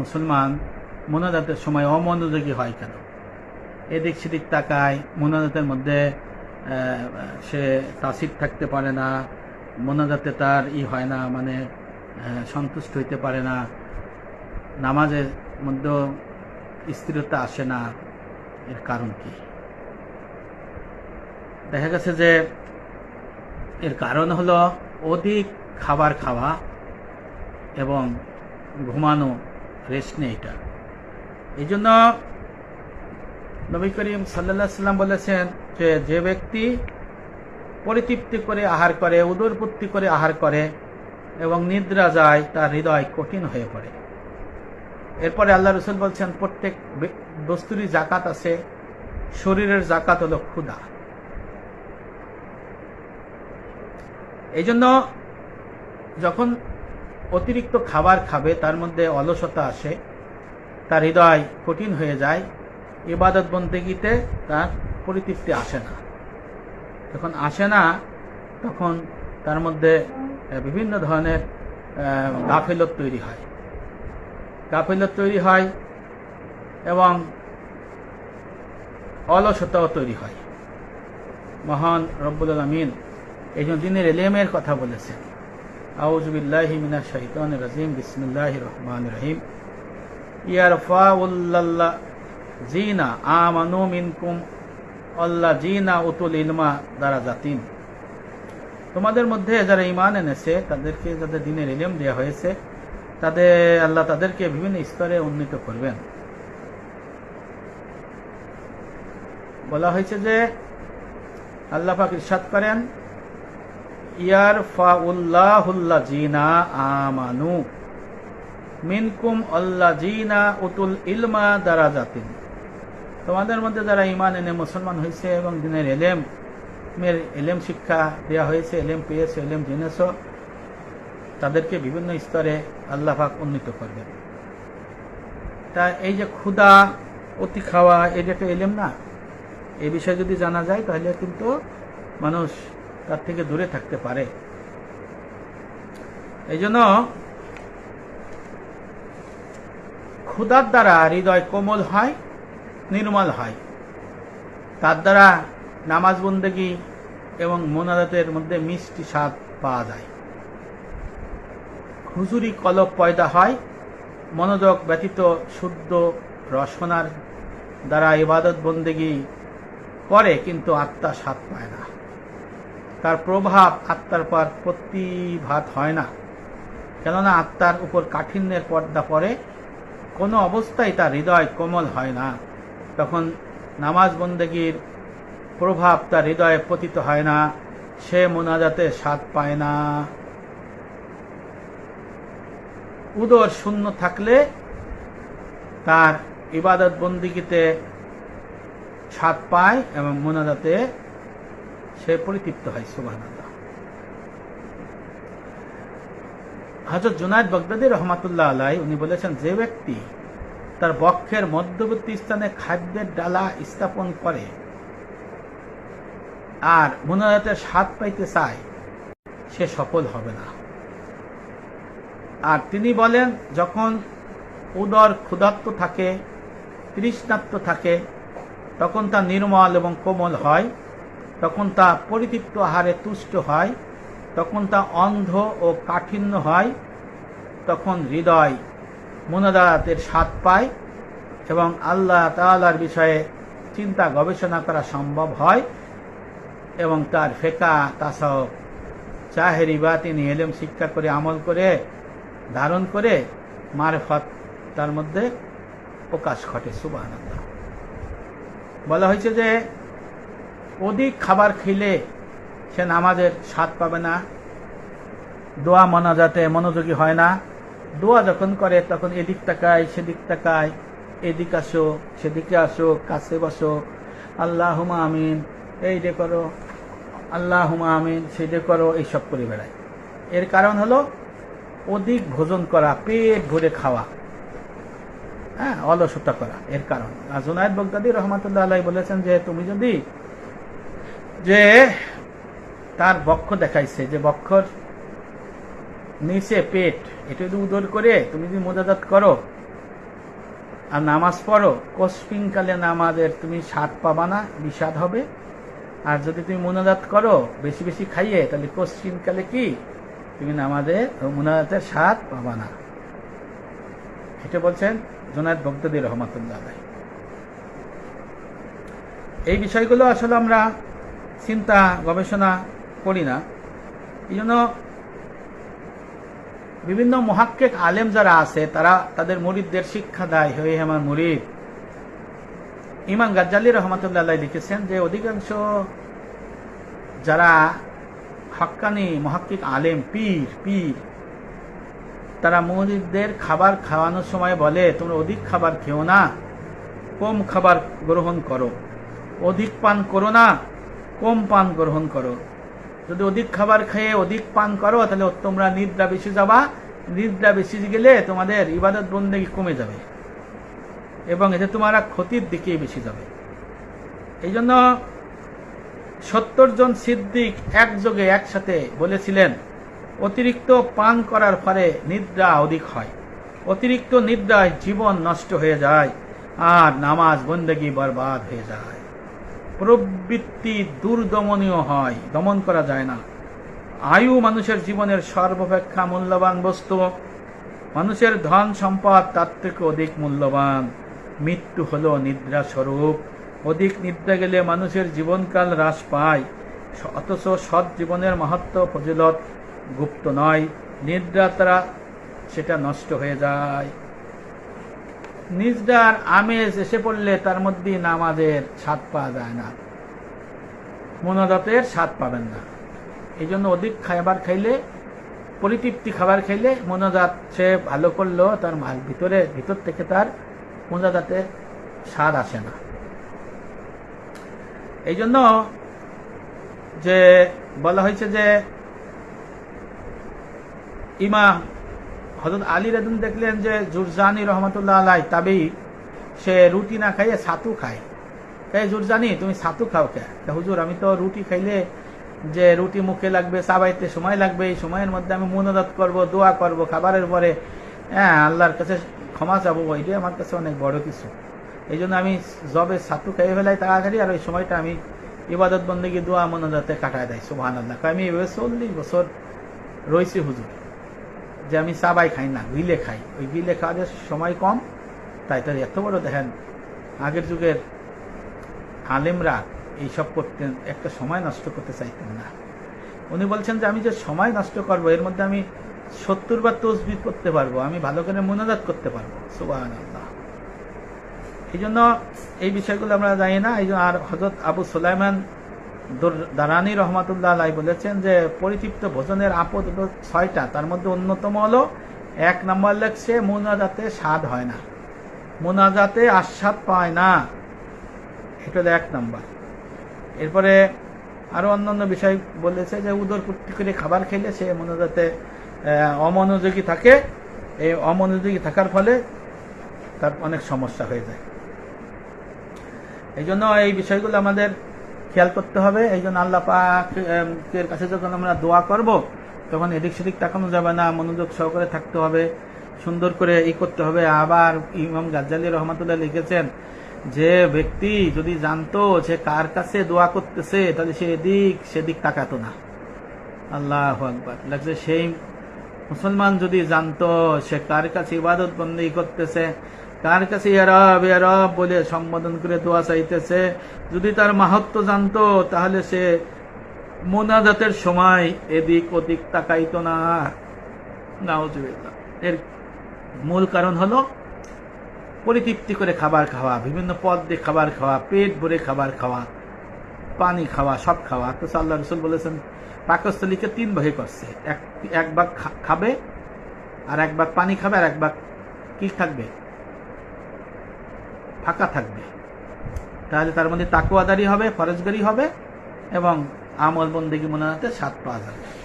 মুসলমান মোনাজাতের সময় অমনোযোগী হয় কেন? এদিক সেদিক তাকায়, মোনাজাতের মধ্যে সে তাসির থাকতে পারে না, মোনাজাতে তার ই হয় না মানে সন্তুষ্ট হইতে পারে না, নামাজের মধ্যে স্থিরতা আসে না, এর কারণ কি? দেখা গেছে যে, এর কারণ হলো অধিক খাবার খাওয়া এবং ঘুমানো রেস্ট নেই এটা এই জন্য নবী করিম সাল্লা সাল্লাম বলেছেন যে যে ব্যক্তি পরিতৃপ্তি করে আহার করে উদরপূর্তি করে আহার করে এবং নিদ্রা যায়, তার হৃদয় কঠিন হয়ে পড়ে। এরপরে আল্লাহ রসুল বলছেন, প্রত্যেক বস্তুরই জাকাত আছে, শরীরের জাকাত হলো ক্ষুধা। এই জন্য যখন অতিরিক্ত খাবার খাবে, তার মধ্যে অলসতা আসে, তার হৃদয় কঠিন হয়ে যায়, ইবাদত বন্দেগিতে তার পরিতৃপ্তি আসে না। যখন আসে না, তখন তার মধ্যে বিভিন্ন ধরনের গাফিলত তৈরি হয়। গাফিলত তৈরি হয় এবং অলসতাও তৈরি হয়। মহান রব্বুল আলমিন এই জন্য দিনের এলেমের কথা বলেছেন আউজবিল্লাহি মিনা শাহিতান রাজিম বিসমিল্লাহ রহমান রহিম। ইয়ারফাউল্লাহ জিনা আমানু মিনকুম আল্লাহ জিনা উতুল ইলমা দ্বারা জাতিন। তোমাদের মধ্যে যারা ইমান এনেছে, তাদেরকে যাদের দিনের ইলেম দেওয়া হয়েছে, তাদের, আল্লাহ তাদেরকে বিভিন্ন স্তরে উন্নীত করবেন। বলা হয়েছে যে, আল্লাহ পাক ইরশাদ করেন আমানু মিনকুম উতুল ইলমা তোমাদের মধ্যে যারা ইমান এনে মুসলমান হয়েছে এবং দিনের এলেম মের এলেম শিক্ষা দেওয়া হয়েছে, এলেম পেয়েছে, এলেম জেনেছ, তাদেরকে বিভিন্ন স্তরে আল্লাহ পাক উন্নীত করবেন। তা এই যে ক্ষুদা অতি খাওয়া, এটা একটা এলেম না। এই বিষয়ে যদি জানা যায়, তাহলে কিন্তু মানুষ তার থেকে দূরে থাকতে পারে। এই জন্য ক্ষুধার দ্বারা হৃদয় কোমল হয়, নির্মল হয়। তার দ্বারা নামাজ বন্দেগি এবং মোনাজাতের মধ্যে মিষ্টি স্বাদ পাওয়া যায়। হুজুরি কলব পয়দা হয়, মনোযোগ ব্যতীত শুদ্ধ রসনার দ্বারা ইবাদত বন্দেগি করে, কিন্তু আত্মা স্বাদ পায় না। তার প্রভাব আত্মার পর প্রতিভাত হয় না। কেননা আত্মার উপর কাঠিন্যের পর্দা পড়ে, কোনো অবস্থায় তার হৃদয় কোমল হয় না। তখন নামাজ বন্দেগীর প্রভাব তার হৃদয়ে পতিত হয় না, সে মোনাজাতে স্বাদ পায় না। উদর শূন্য থাকলে তার ইবাদত বন্দিগিতে স্বাদ পায় এবং মোনাজাতে সে পরিতৃপ্ত হয় সুবাহ হজরত জুনায়দ বগদাদি রহমাতুল্লাহ আলাই উনি বলেছেন, যে ব্যক্তি তার বক্ষের মধ্যবর্তী স্থানে খাদ্যের ডালা স্থাপন করে আর মোনাজাতের স্বাদ পাইতে চায়, সে সফল হবে না। আর তিনি বলেন, যখন উদর ক্ষুধার্ত থাকে তৃষ্ণাত্ম থাকে, তখন তা নির্মল এবং কোমল হয়। তখন তা পরিতৃপ্ত আহারে তুষ্ট হয়, তখন তা অন্ধ ও কাঠিন্য হয়, তখন হৃদয় মোনাদাতের স্বাদ পায় এবং আল্লাহ তালার বিষয়ে চিন্তা গবেষণা করা সম্ভব হয় এবং তার ফেকা, তাসব চাহেরি বা তিনি এলেম শিক্ষা করে, আমল করে, ধারণ করে মারফত তার মধ্যে প্রকাশ ঘটে সুবাহ বলা হয়েছে যে অধিক খাবার খেলে সে নামাজের স্বাদ পাবে না। দোয়া মনাজাতে মনোযোগী হয় না। দোয়া যখন করে, তখন এদিক তাকায়, সেদিক তাকায়, এদিক আসো, সেদিকে আসো, কাছে বসো। আল্লাহ হুমা আমিন, এই যে করো। আল্লাহ হুমা আমিন, সেই যে করো এইসব করে বেড়ায়। এর কারণ হলো অধিক ভোজন করা, পেট ভরে খাওয়া। হ্যাঁ অলসতা করা, এর কারণ। আর জুনায়দ বগদাদি রহমতুল্লাহ বলেছেন যে, তুমি যদি যে তার বক্ষ দেখাইছে, যে বক্ষর নিচে পেট, এটা যদি উদর করে তুমি যদি মোজাজাত করো আর নামাজ পড়ো কসপিংকালে নামাজের তুমি স্বাদ পাবা না, বিষাদ হবে। আর যদি তুমি মোনাজাত করো, বেশি বেশি খাইয়ে, তাহলে কসপিংকালে কি? তুমি নামাজের মোনাজাতের স্বাদ পাবা না। এটা বলছেন জোনায়দ বগদাদি রহমতুল্লাহ এই বিষয়গুলো আসলে আমরা চিন্তা, গবেষণা করি না। এই জন্য বিভিন্ন মহাক্কেক আলেম যারা আছে, তারা তাদের মুরিদদের শিক্ষা দেয়। হয়ে আমার মুরিদ। ইমাম গাজ্জালি রহমতুল্লাহ লিখেছেন যে, অধিকাংশ যারা হক্কানি মহাক্কিক আলেম, পীর পীর, তারা মুরিদদের খাবার খাওয়ানোর সময় বলে, তোমরা অধিক খাবার খেও না, কম খাবার গ্রহণ করো, অধিক পান করো না। কম পান গ্রহণ করো। যদি অধিক খাবার খেয়ে অধিক পান করো, তাহলে তোমরা নিদ্রা বেশি যাবা। নিদ্রা বেশি গেলে তোমাদের ইবাদত বন্দেগি কমে যাবে। এবং এতে তোমরা ক্ষতির দিকেই বেশি যাবে। এই জন্য সত্তর জন সিদ্দিক একযোগে একসাথে বলেছিলেন, অতিরিক্ত পান করার ফলে নিদ্রা অধিক হয়। অতিরিক্ত নিদ্রায় জীবন নষ্ট হয়ে যায় আর নামাজ বন্দেগি বরবাদ হয়ে যায়। প্রবৃত্তি দুর্দমনীয় হয়, দমন করা যায় না। আয়ু মানুষের জীবনের সর্বাপেক্ষা মূল্যবান বস্তু। মানুষের ধন সম্পদ তার থেকে অধিক মূল্যবান। মৃত্যু হল নিদ্রা স্বরূপ। অধিক নিদ্রা গেলে মানুষের জীবনকাল হ্রাস পায়। অথচ সৎ জীবনের মাহাত্ম ফজিলত গুপ্ত নয়। নিদ্রা তারা সেটা নষ্ট হয়ে যায়। নিজদার আমেজ এসে পড়লে তার মধ্যে নামাজের স্বাদ পাওয়া যায় না। মনোদতের স্বাদ পাবেন না। এই জন্য অধিক খাবার খাইলে, পরিতৃপ্তি খাবার খাইলে মনোজাত সে ভালো করলেও তার ভিতরে, ভিতর থেকে তার মনোজাতের স্বাদ আসে না। এই জন্য যে বলা হয়েছে যে, ইমাম হজরত আলী রেদুন দেখলেন যে জুরজানি রহমতুল্লাহ আলাই তাবেই সে রুটি না খাইয়ে ছাতু খায়। তাই জুরজানি, তুমি ছাতু খাও কে? হুজুর, আমি তো রুটি খাইলে যে রুটি মুখে লাগবে, চাবাইতে সময় লাগবে, এই সময়ের মধ্যে আমি মনোদত করব, দোয়া করব, খাবারের পরে হ্যাঁ আল্লাহর কাছে ক্ষমা চাবো ওইটাই আমার কাছে অনেক বড় কিছু। এই জন্য আমি জবে ছাতু খাইয়ে ফেলাই তাড়াতাড়ি, আর ওই সময়টা আমি ইবাদত বন্দেগী দোয়া মনোদতে কাটায় দেয় সুবাহান আল্লাহ আমি এভাবে চল্লিশ বছর রয়েছি হুজুর। যে আমি চাবাই খাই না গিলে খাই। ওই গিলে খাওয়ার সময় কম, তাই তার এত বড় দেখেন, আগের যুগের আলেমরা এইসব করতেন একটা সময় নষ্ট করতে চাইতেন না। উনি বলছেন যে, আমি যে সময় নষ্ট করব, এর মধ্যে আমি সত্তর বার তসবি করতে পারব, আমি ভালো করে মনোজাত করতে পারব। সুবাহ এই জন্য এই বিষয়গুলো আমরা জানি না। এই জন্য আর হজরত আবু সুলাইমান দারানি রহমাতুল্লাহ আলাই বলেছেন যে, পরিতৃপ্ত ভোজনের আপদ ছয়টা, তার মধ্যে অন্যতম হলো, এক নম্বর লেখছে, মোনাজাতে স্বাদ হয় না। মোনাজাতে আস্বাদ পায় না। এটা হলো এক নম্বর। এরপরে আরও অন্যান্য বিষয় বলেছে যে, উদর কুট্টি করে খাবার খেলে সে মনোজাতে অমনোযোগী থাকে। এই অমনোযোগী থাকার ফলে তার অনেক সমস্যা হয়ে যায়। এই জন্য এই বিষয়গুলো আমাদের খেয়াল করতে হবে, এই জন্য আল্লাহ পাকের কাছে যখন আমরা দোয়া করব, তখন এদিক সেদিক তাকানো যাবে না, মনোযোগ সহকারে থাকতে হবে, সুন্দর করে ই করতে হবে। আবার ইমাম গাজ্জালি রহমতুল্লাহ লিখেছেন, যে ব্যক্তি যদি জানতো সে কার কাছে দোয়া করতেছে, তাহলে সে এদিক সেদিক তাকাতো না। আল্লাহ আকবর। লাগছে সেই মুসলমান যদি জানতো সে কার কাছে ইবাদত বন্দী করতেছে কার কাছে ইয়ারব ইয়ারব বলে সম্বোধন করে দোয়া চাইতেছে। যদি তার মাহাত্ম জানতো, তাহলে সে মোনাজাতের সময় এদিক ওদিক তাকাইতো না। এর মূল কারণ হলো পরিতৃপ্তি করে খাবার খাওয়া, বিভিন্ন পদ দিয়ে খাবার খাওয়া, পেট ভরে খাবার খাওয়া, পানি খাওয়া, সব খাওয়া। তো আল্লাহ রসুল বলেছেন, পাকস্থলীকে তিন ভাগে করছে। এক এক ভাগ খাবে, আর এক ভাগ পানি খাবে, আর এক ভাগ কি থাকবে। ফাঁকা থাকবে। তাহলে তার মধ্যে তাকুয়াদারি হবে, ফরজগারি হবে এবং আমল বন্দেগি মনে হতে স্বাদ পাওয়া যাবে